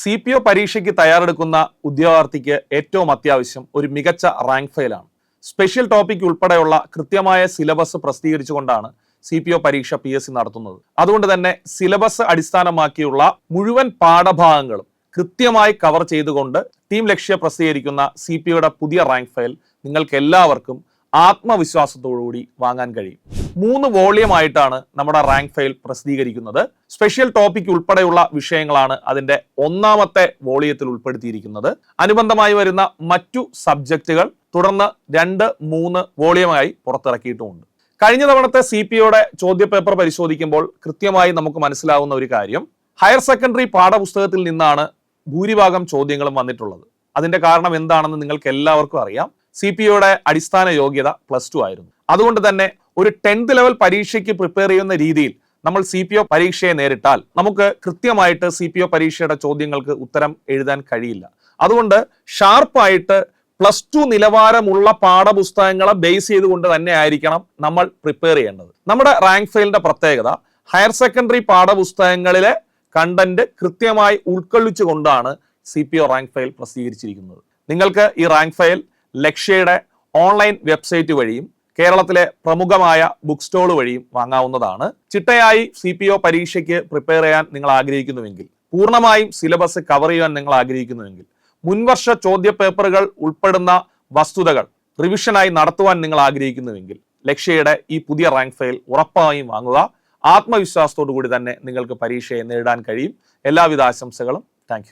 C P O പരീക്ഷയ്ക്ക് തയ്യാറെടുക്കുന്ന ഉദ്യോഗാർത്ഥിക്ക് ഏറ്റവും അത്യാവശ്യം ഒരു മികച്ച റാങ്ക് ഫയലാണ്. സ്പെഷ്യൽ ടോപ്പിക് ഉൾപ്പെടെയുള്ള കൃത്യമായ സിലബസ് പ്രസിദ്ധീകരിച്ചുകൊണ്ടാണ് സി പി ഒ പരീക്ഷ പി എസ് സി നടത്തുന്നത്. അതുകൊണ്ട് തന്നെ സിലബസ് അടിസ്ഥാനമാക്കിയുള്ള മുഴുവൻ പാഠഭാഗങ്ങളും കൃത്യമായി കവർ ചെയ്തുകൊണ്ട് ടീം ലക്ഷ്യ പ്രസിദ്ധീകരിക്കുന്ന സി പി ഒയുടെ പുതിയ റാങ്ക് ഫയൽ നിങ്ങൾക്ക് എല്ലാവർക്കും ആത്മവിശ്വാസത്തോടുകൂടി വാങ്ങാൻ കഴിയും. മൂന്ന് വോളിയം ആയിട്ടാണ് നമ്മുടെ റാങ്ക് ഫയൽ പ്രസിദ്ധീകരിക്കുന്നത്. സ്പെഷ്യൽ ടോപ്പിക് ഉൾപ്പെടെയുള്ള വിഷയങ്ങളാണ് അതിന്റെ ഒന്നാമത്തെ വോളിയത്തിൽ ഉൾപ്പെടുത്തിയിരിക്കുന്നത്. അനുബന്ധമായി വരുന്ന മറ്റു സബ്ജക്റ്റുകൾ തുടർന്ന് രണ്ട് മൂന്ന് വോളിയമായി പുറത്തിറക്കിയിട്ടുമുണ്ട്. കഴിഞ്ഞ തവണത്തെ സി പി ഒയുടെ ചോദ്യപേപ്പർ പരിശോധിക്കുമ്പോൾ കൃത്യമായി നമുക്ക് മനസ്സിലാവുന്ന ഒരു കാര്യം. ഹയർ സെക്കൻഡറി പാഠപുസ്തകത്തിൽ നിന്നാണ് ഭൂരിഭാഗം ചോദ്യങ്ങളും വന്നിട്ടുള്ളത്. അതിന്റെ കാരണം എന്താണെന്ന് നിങ്ങൾക്ക് എല്ലാവർക്കും അറിയാം. സി പി ഒയുടെ അടിസ്ഥാന യോഗ്യത പ്ലസ് ടു ആയിരുന്നു. അതുകൊണ്ട് തന്നെ ഒരു ടെൻത്ത് ലെവൽ പരീക്ഷയ്ക്ക് പ്രിപ്പയർ ചെയ്യുന്ന രീതിയിൽ നമ്മൾ സി പി ഒ പരീക്ഷയെ നേരിട്ടാൽ നമുക്ക് കൃത്യമായിട്ട് സി പി ഒ പരീക്ഷയുടെ ചോദ്യങ്ങൾക്ക് ഉത്തരം എഴുതാൻ കഴിയില്ല. അതുകൊണ്ട് ഷാർപ്പായിട്ട് പ്ലസ് ടു നിലവാരമുള്ള പാഠപുസ്തകങ്ങളെ ബേസ് ചെയ്തുകൊണ്ട് തന്നെ ആയിരിക്കണം നമ്മൾ പ്രിപ്പയർ ചെയ്യേണ്ടത്. നമ്മുടെ റാങ്ക് ഫെയിലിന്റെ പ്രത്യേകത ഹയർ സെക്കൻഡറി പാഠപുസ്തകങ്ങളിലെ കണ്ടന്റ് കൃത്യമായി ഉൾക്കൊള്ളിച്ചുകൊണ്ടാണ് C P O rank file പ്രസിദ്ധീകരിച്ചിരിക്കുന്നത്. നിങ്ങൾക്ക് ഈ റാങ്ക് ഫയൽ ലക്ഷ്യയുടെ ഓൺലൈൻ വെബ്സൈറ്റ് വഴിയും കേരളത്തിലെ പ്രമുഖമായ ബുക്ക് സ്റ്റോൾ വഴിയും വാങ്ങാവുന്നതാണ്. ചിട്ടയായി സി പി ഒ പരീക്ഷയ്ക്ക് പ്രിപ്പയർ ചെയ്യാൻ നിങ്ങൾ ആഗ്രഹിക്കുന്നുവെങ്കിൽ പൂർണമായും സിലബസ് കവർ ചെയ്യാൻ നിങ്ങൾ ആഗ്രഹിക്കുന്നുവെങ്കിൽ മുൻവർഷ ചോദ്യ പേപ്പറുകൾ ഉൾപ്പെടുന്ന വസ്തുതകൾ റിവിഷനായി നടത്തുവാൻ നിങ്ങൾ ആഗ്രഹിക്കുന്നുവെങ്കിൽ ലക്ഷ്യയുടെ ഈ പുതിയ റാങ്ക് ഫയൽ ഉറപ്പായും വാങ്ങുക. ആത്മവിശ്വാസത്തോടു കൂടി തന്നെ നിങ്ങൾക്ക് പരീക്ഷയെ നേരിടാൻ കഴിയും. എല്ലാവിധ ആശംസകളും. താങ്ക്